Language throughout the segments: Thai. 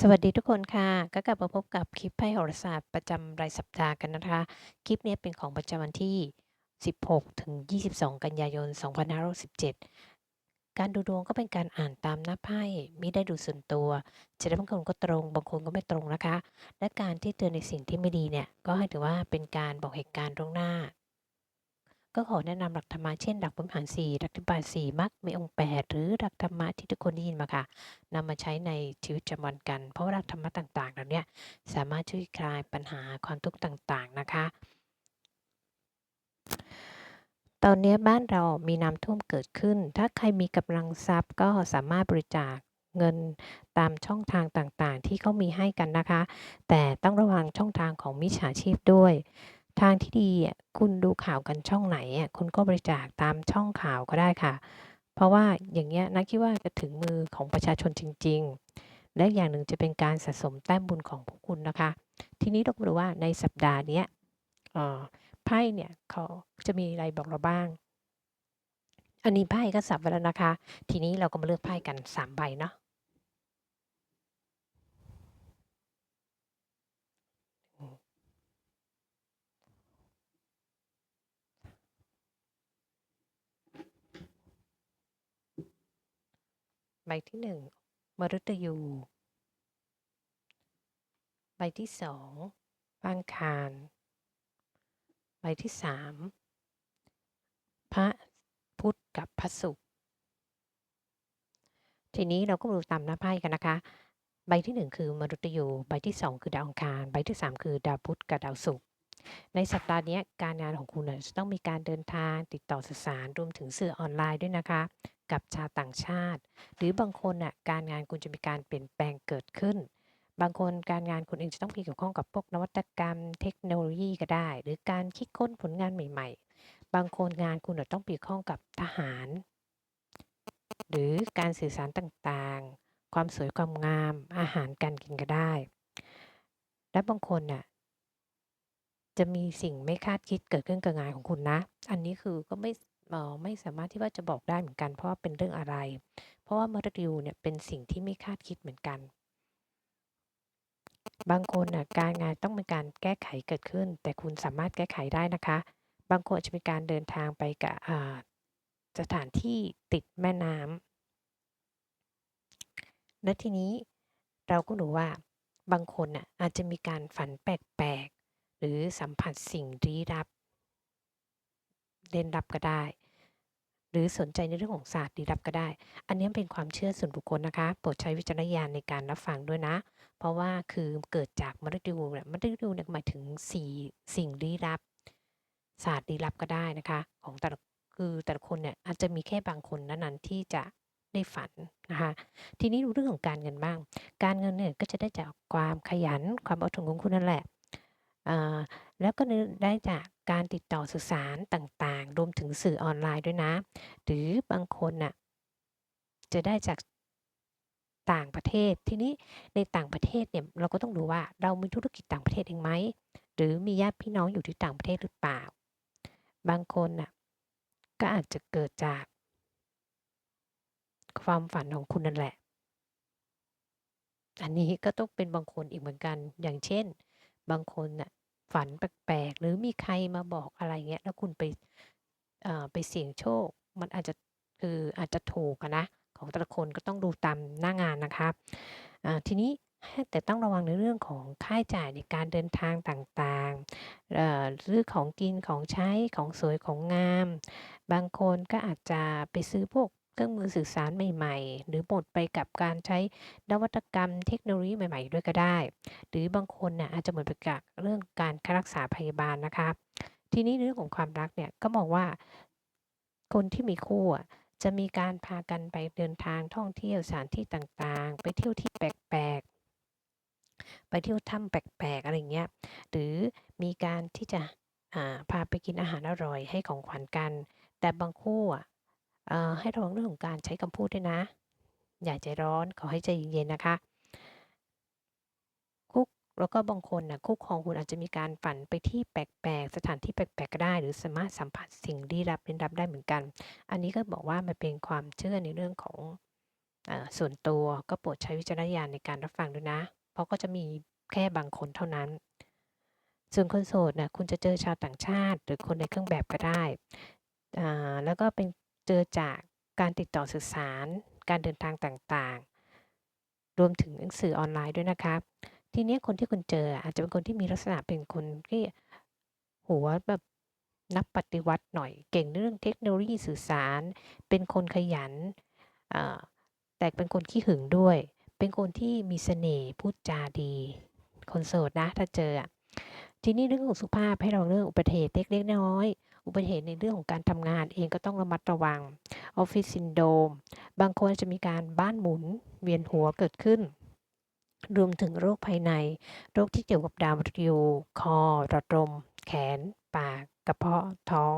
สวัสดีทุกคนค่ะ ก็กลับมาพบกับคลิปไพ่โหราศาสตร์ประจำรายสัปดาห์กันนะคะ คลิปนี้เป็นของประจำวันที่ 16 ถึง 22 กันยายน 2567 การดูดวงก็เป็นการอ่านตามหน้าไพ่ไม่ได้ดูส่วนตัว จะได้บางคนก็ตรง บางคนก็ไม่ตรงนะคะ และการที่เตือนในสิ่งที่ไม่ดีเนี่ย ก็ให้ถือว่าเป็นการบอกเหตุการณ์ล่วงหน้า ก็ขอแนะนำหลักธรรมะเช่นหลักพื้นฐาน4หลักที่บาท4มักมีองค์ 8 หรือหลักธรรมะที่ทุกคนได้ยินมาค่ะนำมาใช้ในชีวิตประจำวันกัน เพราะหลักธรรมะต่างๆเหล่านี้สามารถช่วยคลายปัญหาความทุกข์ต่างๆนะคะ ตอนนี้บ้านเรามีน้ำท่วมเกิดขึ้น ถ้าใครมีกำลังทรัพย์ก็สามารถบริจาคเงินตามช่องทางต่างๆ ที่เขามีให้กันนะคะ แต่ต้องระวังช่องทางของมิจฉาชีพด้วย ทางที่ดีอะคุณดูข่าวกันช่องไหนอะคุณก็บริจาคตามช่องข่าวก็ได้ค่ะ เพราะว่าอย่างเงี้ยนักคิดว่าจะถึงมือของประชาชนจริง ๆ และอย่างหนึ่งจะเป็นการสะสมแต้มบุญของพวกคุณนะคะ ทีนี้เรามาดูว่าในสัปดาห์นี้อ่อไพ่เนี่ยเขาจะมีอะไรบอกเราบ้าง อันนี้ไพ่ก็สับไว้แล้วนะคะ ทีนี้เราก็มาเลือกไพ่กัน3ใบเนาะ บที่1มฤตยู ใบที่2อังคาร ใบที่3พระพุทธกับพระศุกร์ทีนี้เราก็มาดูตามหน้าไพ่กันนะคะ ใบที่1คือมฤตยู ใบที่2คือดาวอังคาร ใบที่3คือดาวพุธกับดาวศุกร์ในสัปดาห์นี้การงานของคุณจะต้องมีการเดินทางติดต่อสื่อสารรวมถึงสื่อออนไลน์ด้วยนะคะ กับชาวต่างชาติ หรือบางคนน่ะการงานคุณจะมีการเปลี่ยนแปลงเกิดขึ้น บางคนการงานคุณเองจะต้องมีเกี่ยวข้องกับพวกนวัตกรรม เทคโนโลยีก็ได้ หรือการคิดค้นผลงานใหม่ ๆ บางคนงานคุณน่ะต้องเกี่ยวข้องกับทหาร หรือการสื่อสารต่างๆ ความสวยความงาม อาหารการกินก็ได้ และบางคนน่ะจะมีสิ่งไม่คาดคิดเกิดขึ้นกับงานของคุณนะ อันนี้คือก็ไม่ เอ่อไม่สามารถที่ว่าจะบอกได้เหมือนกัน เพราะว่าเป็นเรื่องอะไร เพราะว่ามฤตยูเนี่ยเป็นสิ่งที่ไม่คาดคิดเหมือนกัน บางคนน่ะการงานต้องมีการแก้ไขเกิดขึ้น แต่คุณสามารถแก้ไขได้นะคะ บางคนจะมีการเดินทางไปกับสถานที่ติดแม่น้ำและทีนี้เราก็รู้ว่าบางคนน่ะอาจจะมีการฝันแปลกๆ หรือสัมผัสสิ่งลี้ลับเร้นลับก็ได้ หรือสนใจในเรื่องของศาสตร์ลี้ลับก็ได้ อันนี้เป็นความเชื่อส่วนบุคคลนะคะ โปรดใช้วิจารณญาณในการรับฟังด้วยนะ เพราะว่าคือเกิดจากมฤตยูเนี่ยมฤตยูเนี่ยหมายถึงสี่สิ่งลี้ลับ ศาสตร์ลี้ลับก็ได้นะคะ ของแต่ละคือแต่ละคนเนี่ยอาจจะมีแค่บางคนนั้นๆที่จะได้ฝันนะคะ ทีนี้ดูเรื่องของการเงินบ้าง การเงินเนี่ยก็จะได้จากความขยันความอดทนของคุณนั่นแหละ อ่า แล้วก็ได้จากการติดต่อสื่อสารต่าง ๆ รวมถึงสื่อออนไลน์ด้วยนะ หรือบางคนน่ะ จะได้จาก ต่างประเทศ ทีนี้ในต่างประเทศเนี่ย เราก็ต้องดูว่า เรามีธุรกิจต่างประเทศเองไหม หรือมีญาติพี่น้องอยู่ที่ต่างประเทศหรือเปล่า บางคนน่ะ ก็อาจจะเกิดจาก ความฝันของคุณนั่นแหละ อันนี้ก็ต้องเป็นบางคนอีกเหมือนกัน อย่างเช่น บางคนน่ะฝันแปลกๆ หรือมีใครมาบอกอะไรเงี้ย แล้วคุณไปไปเสี่ยงโชค มันอาจจะคืออาจจะถูกนะ ของแต่ละคนก็ต้องดูตามหน้างานนะคะทีนี้แต่ต้องระวังในเรื่องของค่าใช้จ่ายในการเดินทางต่างๆเอ่อซื้อของกินของใช้ของสวยของงาม บางคนก็อาจจะไปซื้อพวก เครื่องมือสื่อสารใหม่ ๆ หรือหมดไปกับการใช้นวัตกรรมเทคโนโลยีใหม่ ๆ ด้วยก็ได้ หรือบางคนน่ะอาจจะหมดไปกับเรื่องการรักษาพยาบาลนะคะ ทีนี้เรื่องของความรักเนี่ยก็มองว่า คนที่มีคู่จะมีการพากันไปเดินทางท่องเที่ยวสถานที่ต่างๆ ไปเที่ยวที่แปลกๆ ไปเที่ยวถ้ำแปลกๆ อะไรเงี้ย หรือมีการที่จะาพาไปกินอาหารอร่อยให้ของขวัญกัน แต่บางคู่อะเอ่อ ให้ระวังเรื่องของการใช้คำพูดด้วยนะ อย่าใจร้อนขอให้ใจเย็นๆนะคะคู่แล้วก็บางคนน่ะคู่ครองคุณอาจจะมีการฝันไปที่แปลกๆ สถานที่แปลกๆก็ได้ หรือสามารถสัมผัสสิ่งลี้ลับเร้นลับได้เหมือนกัน อันนี้ก็บอกว่ามันเป็นความเชื่อในเรื่องของอส่วนตัวก็โปรดใช้วิจารณญาณในการรับฟังด้วยนะ เพราะก็จะมีแค่บางคนเท่านั้น ส่วนคนโสดนะคุณจะเจอชาวต่างชาติ หรือคนในเครื่องแบบก็ได้ แล้วก็เป็น เจอจากการติดต่อสื่อสาร การเดินทางต่างๆ รวมถึงหนังสือออนไลน์ด้วยนะครับ ทีนี้คนที่คุณเจออาจจะเป็นคนที่มีลักษณะเป็นคนที่หัวแบบนักปฏิวัติหน่อย เก่งเรื่องเทคโนโลยีสื่อสาร เป็นคนขยัน แต่เป็นคนขี้หึงด้วย เป็นคนที่มีเสน่ห์พูดจาดี คนโสดนะถ้าเจอ ทีนี้เรื่องของสุภาพให้เราเรื่องอุบัติเหตุเล็กๆน้อยๆ อุบัติเหตุในเรื่องของการทำงานเองก็ต้องระมัดระวังออฟฟิศซินโดรมบางคนจะมีการบ้านหมุนเวียนหัวเกิดขึ้น รวมถึงโรคภายใน โรคที่เกี่ยวกับดาวมฤตยูคอหลอดม แขน ปาก กระเพาะท้อง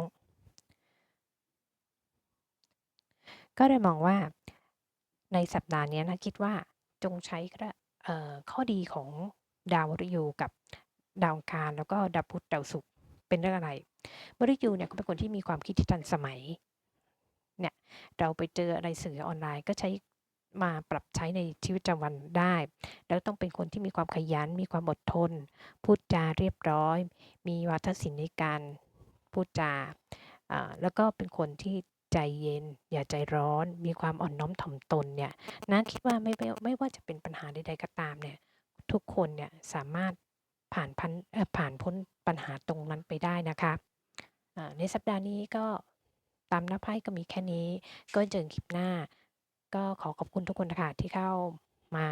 ก็เลยมองว่าในสัปดาห์นี้นะคิดว่าจงใช้ข้อดีของดาวมฤตยูกับดาวคารแล้วก็ดาวพุธดาวศุกร์ เป็นเรื่องอะไรมฤตยูเนี่ยเขาเป็นคนที่มีความคิดที่ทันสมัยเนี่ยเราไปเจออะไรสื่อออนไลน์ก็ใช้มาปรับใช้ในชีวิตประจำวันได้ แล้วต้องเป็นคนที่มีความขยัน มีความอดทน พูดจาเรียบร้อย มีวาทศิลป์ในการพูดจาอ่าแล้วก็เป็นคนที่ใจเย็น อย่าใจร้อน มีความอ่อนน้อมถ่อมตนเนี่ยนะคิดว่าไม่ไม่ไม่ว่าจะเป็นปัญหาใดๆก็ตามเนี่ย ทุกคนเนี่ยสามารถ ผ่านพันผ่านพ้นปัญหาตรงนั้นไปได้นะคะในสัปดาห์นี้ก็ตามหน้าไพ่ก็มีแค่นี้ก็เจอกันคลิปหน้า ก็ขอขอบคุณทุกคนนะคะที่เข้ามา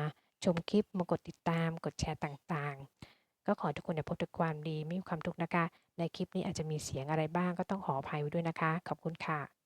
ชมคลิปมากดติดตาม กดแชร์ต่างๆ ก็ขอทุกคนได้พบแต่ความดีไม่มีความทุกข์นะคะ ในคลิปนี้อาจจะมีเสียงอะไรบ้างก็ต้องขออภัยไว้ด้วยนะคะ ขอบคุณค่ะ